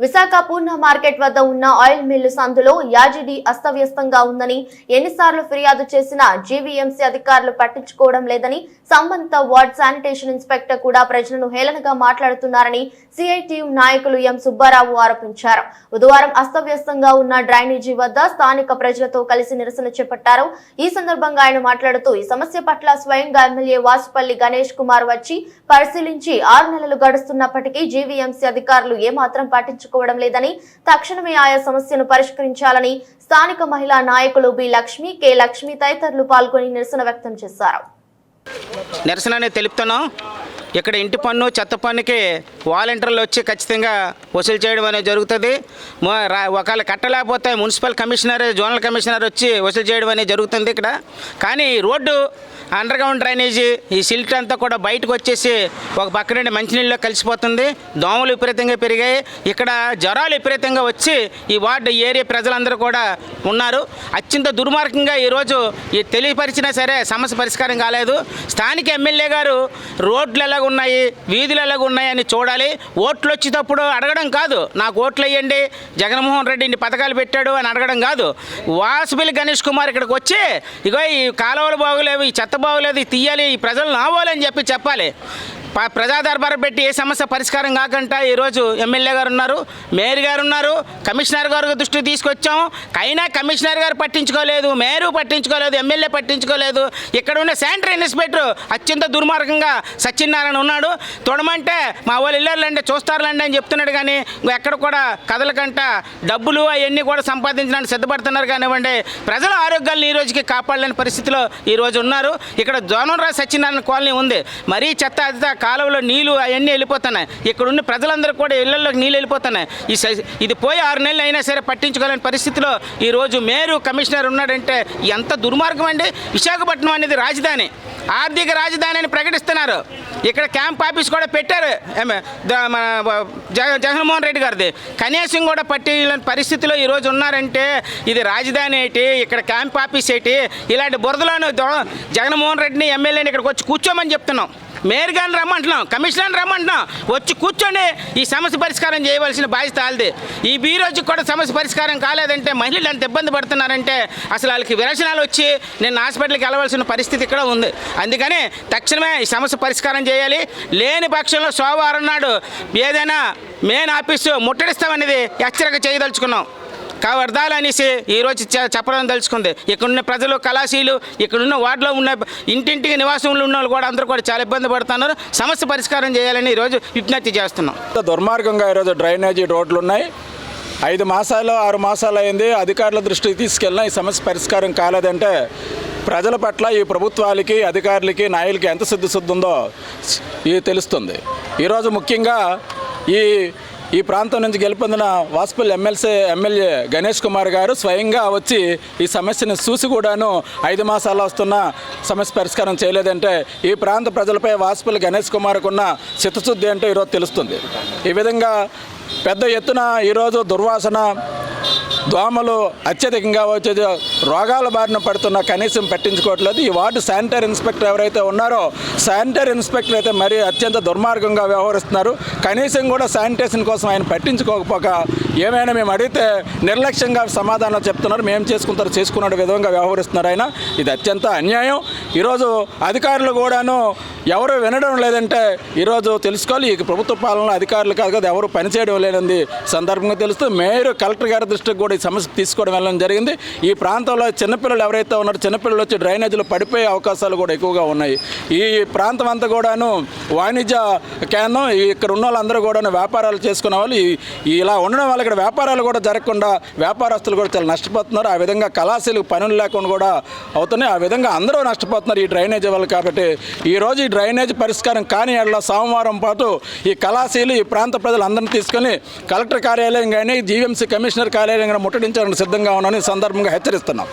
విశాఖ పూర్ణ market వద్ద ఉన్న oil mill సందులో యాజిడి అస్తవ్యస్తంగా ఉందని ఎన్నిసార్లు ఫిర్యాదు చేసినా జీవీఎంసీ అధికారులు పట్టించుకోవడం లేదని సంబంధిత వార్డ్ శానిటేషన్ ఇన్స్పెక్టర్ కూడా ప్రజలను హేళనగా మాట్లాడుతున్నారని సిఐటియు నాయకులు ఎం సుబ్బారావు ఆరోపించారు. బుధవారం అస్తవ్యస్తంగా ఉన్న డ్రైనేజీ వద్ద స్థానిక ప్రజలతో కలిసి నిరసన చేపట్టారు. ఈ సందర్భంగా ఆయన మాట్లాడుతూ ఈ సమస్య పట్ల స్వయంగా ఎమ్మెల్యే వాసుపల్లి గణేష్ కుమార్ వచ్చి పరిశీలించి ఆరు నెలలు గడుస్తున్నప్పటికీ జీవీఎంసీ అధికారులు ఏమాత్రం పట్టించుకోవడం లేదని తక్షణమే ఆయా సమస్యను పరిష్కరించాలని స్థానిక మహిళా నాయకులు బి లక్ష్మి కె లక్ష్మి తదితరులు పాల్గొని నిరసన వ్యక్తం చేశారు. నిరసన అనేది తెలుపుతున్నాం. ఇక్కడ ఇంటి పన్ను చెత్త పన్నుకి వాలంటీర్లు వచ్చి ఖచ్చితంగా వసూలు చేయడం అనేది జరుగుతుంది. ఒకవేళ కట్టలేకపోతే మున్సిపల్ కమిషనర్ జోనల్ కమిషనర్ వచ్చి వసూలు చేయడం అనేది జరుగుతుంది ఇక్కడ. కానీ ఈ రోడ్డు అండర్గ్రౌండ్ డ్రైనేజీ ఈ సిల్ట్ అంతా కూడా బయటకు వచ్చేసి ఒక పక్క నుండి మంచినీళ్ళలో కలిసిపోతుంది. దోమలు విపరీతంగా పెరిగాయి. ఇక్కడ జ్వరాలు విపరీతంగా వచ్చి ఈ వార్డు ఏరియా ప్రజలందరూ కూడా ఉన్నారు. అత్యంత దుర్మార్గంగా ఈరోజు ఈ తెలియపరిచినా సరే సమస్య పరిష్కారం కాలేదు. స్థానిక ఎమ్మెల్యే గారు రోడ్లు ఉన్నాయి వీధులు ఎలాగ చూడాలి. ఓట్లు వచ్చేటప్పుడు అడగడం కాదు. నాకు ఓట్లు వేయండి. జగన్మోహన్ రెడ్డి ఇన్ని పథకాలు పెట్టాడు అని అడగడం కాదు. వాసుబిల్ గణేష్ కుమార్ ఇక్కడికి వచ్చి ఇగో ఈ కాలువలు బాగులేవు ఈ చెత్త బాగోలేదు ఇది తీయాలి ఈ ప్రజలు నావాలని చెప్పి చెప్పాలి. ప్రజా దర్బార్ పెట్టి ఏ సమస్య పరిష్కారం కాకుండా ఈరోజు ఎమ్మెల్యే గారు ఉన్నారు మేయర్ గారు ఉన్నారు కమిషనర్ గారు దృష్టికి తీసుకొచ్చాము. అయినా కమిషనర్ గారు పట్టించుకోలేదు మేయరు పట్టించుకోలేదు ఎమ్మెల్యే పట్టించుకోలేదు. ఇక్కడ ఉన్న శానిటరీ ఇన్స్పెక్టర్ అత్యంత దుర్మార్గంగా సత్యనారాయణ ఉన్నాడు. తొడమంటే మా వాళ్ళు ఇల్లారులండి చూస్తారులండి అని చెప్తున్నాడు కానీ ఎక్కడ కూడా కథలకంట డబ్బులు అవన్నీ కూడా సంపాదించడానికి సిద్ధపడుతున్నారు కానివ్వండి. ప్రజల ఆరోగ్యాలను ఈ రోజుకి కాపాడలేని పరిస్థితిలో ఈ రోజు ఉన్నారు. ఇక్కడ జోనరాజు సత్యనారాయణ కాలనీ ఉంది. మరీ చెత్త అదిత కాలువలో నీళ్ళు అవన్నీ వెళ్ళిపోతున్నాయి. ఇక్కడ ఉన్న ప్రజలందరూ కూడా ఇళ్ళలోకి నీళ్ళు వెళ్ళిపోతున్నాయి. ఈ స- ఇది పోయి ఆరు నెలలు అయినా సరే పట్టించుకోలేని పరిస్థితిలో ఈరోజు మేరు కమిషనర్ ఉన్నాడంటే ఎంత దుర్మార్గం అండి. విశాఖపట్నం అనేది రాజధాని. ఆర్థిక రాజధాని అని ప్రకటిస్తున్నారు. ఇక్కడ క్యాంప్ ఆఫీస్ కూడా పెట్టారు. మన జగన్మోహన్ రెడ్డి గారిది. కనీసం కూడా పట్టిన పరిస్థితిలో ఈరోజు ఉన్నారంటే ఇది రాజధాని ఏంటి ఇక్కడ క్యాంప్ ఆఫీస్ ఏంటి ఇలాంటి బురదలోనూ జగన్మోహన్ రెడ్డిని ఎమ్మెల్యేని ఇక్కడికి వచ్చి కూర్చోమని చెప్తున్నాం. మేయర్ గారిని రమ్మంటున్నాం కమిషనర్ని రమ్మంటున్నాం. వచ్చి కూర్చొని ఈ సమస్య పరిష్కారం చేయవలసిన బాధ్యత వాళ్ళది. ఈ బీరోజుకి కూడా సమస్య పరిష్కారం కాలేదంటే మహిళలు ఎంత ఇబ్బంది పడుతున్నారంటే అసలు వాళ్ళకి విరచనాలు వచ్చి నేను హాస్పిటల్కి వెళ్ళవలసిన పరిస్థితి ఇక్కడ ఉంది. అందుకని తక్షణమే ఈ సమస్య పరిష్కారం చేయాలి. లేని పక్షంలో సోమవారం నాడు ఏదైనా మెయిన్ ఆఫీసు ముట్టడిస్తామనేది హెచ్చరిక చేయదలుచుకున్నాం. కవర్దాలు అనేసి ఈరోజు చెప్పడం తలుచుకుంది ఇక్కడున్న ప్రజలు కళాశీలు ఇక్కడున్న వార్డులో ఉన్న ఇంటింటికి నివాసంలో ఉన్న వాళ్ళు కూడా అందరూ కూడా చాలా ఇబ్బంది పడుతున్నారు. సమస్య పరిష్కారం చేయాలని ఈరోజు విజ్ఞప్తి చేస్తున్నాం. దుర్మార్గంగా ఈరోజు డ్రైనేజీ రోడ్లు ఉన్నాయి ఐదు మాసాలు ఆరు మాసాలు అయింది. అధికారుల దృష్టికి తీసుకెళ్ళినా ఈ సమస్య పరిష్కారం కాలేదంటే ప్రజల పట్ల ఈ ప్రభుత్వాలకి అధికారులకి నాయకులకి ఎంత శుద్ధి శుద్ధి ఉందో ఇది తెలుస్తుంది. ఈరోజు ముఖ్యంగా ఈ ఈ ప్రాంతం నుంచి గెలుపొందిన వాసుపల్లి ఎమ్మెల్సీ ఎమ్మెల్యే గణేష్ కుమార్ గారు స్వయంగా వచ్చి ఈ సమస్యను చూసి కూడాను ఐదు మాసాలు వస్తున్న సమస్య పరిష్కారం చేయలేదంటే ఈ ప్రాంత ప్రజలపై వాసుపల్లి గణేష్ కుమార్కు ఉన్న చిత్తశుద్ధి అంటే ఈరోజు తెలుస్తుంది. ఈ విధంగా పెద్ద ఎత్తున ఈరోజు దుర్వాసన దోమలు అత్యధికంగా వచ్చేది రోగాల బారిన పడుతున్న కనీసం పట్టించుకోవట్లేదు. ఈ వార్డు శానిటరీ ఇన్స్పెక్టర్ ఎవరైతే ఉన్నారో శానిటరీ ఇన్స్పెక్టర్ అయితే మరీ అత్యంత దుర్మార్గంగా వ్యవహరిస్తున్నారు. కనీసం కూడా శానిటేషన్ కోసం ఆయన పట్టించుకోకపోక ఏమైనా మేము అడిగితే నిర్లక్ష్యంగా సమాధానాలు చెప్తున్నారు. మేము చేసుకుంటారు చేసుకున్న విధంగా వ్యవహరిస్తున్నారు ఆయన. ఇది అత్యంత అన్యాయం. ఈరోజు అధికారులు కూడాను ఎవరు వినడం లేదంటే ఈరోజు తెలుసుకోవాలి. ఈ ప్రభుత్వ పాలన అధికారులు కాదు కదా ఎవరు పనిచేయడం లేదని సందర్భంగా తెలుస్తూ మేయర్ కలెక్టర్ గారి దృష్టికి కూడా ఈ సమస్య తీసుకోవడం వెళ్ళడం జరిగింది. ఈ ప్రాంతంలో చిన్నపిల్లలు ఎవరైతే ఉన్నారో చిన్నపిల్లలు వచ్చి డ్రైనేజీలో పడిపోయే అవకాశాలు కూడా ఎక్కువగా ఉన్నాయి. ఈ ప్రాంతం అంతా కూడాను వాణిజ్య కేంద్రం ఈ ఇక్కడ ఉన్న వాళ్ళందరూ కూడాను వ్యాపారాలు చేసుకునే వాళ్ళు. ఈ- ఇలా ఉండడం వల్ల ఇక్కడ వ్యాపారాలు కూడా జరగకుండా వ్యాపారస్తులు కూడా చాలా నష్టపోతున్నారు. ఆ విధంగా కళాశీలకు పనులు లేకుండా కూడా అవుతున్నాయి. ఆ విధంగా అందరూ నష్టపోతున్నారు ఈ డ్రైనేజీ వల్ల కాబట్టి. ఈ రోజు డ్రైనేజ్ పరిష్కారం కాని ఏళ్ళ సోమవారం పాటు ఈ కళాశీలు ఈ ప్రాంత ప్రజలందరినీ తీసుకొని కలెక్టర్ కార్యాలయం కానీ జీవీఎంసీ కమిషనర్ కార్యాలయం కానీ ముట్టడించాలని సిద్ధంగా ఉన్నామని ఈ సందర్భంగా హెచ్చరిస్తున్నాం.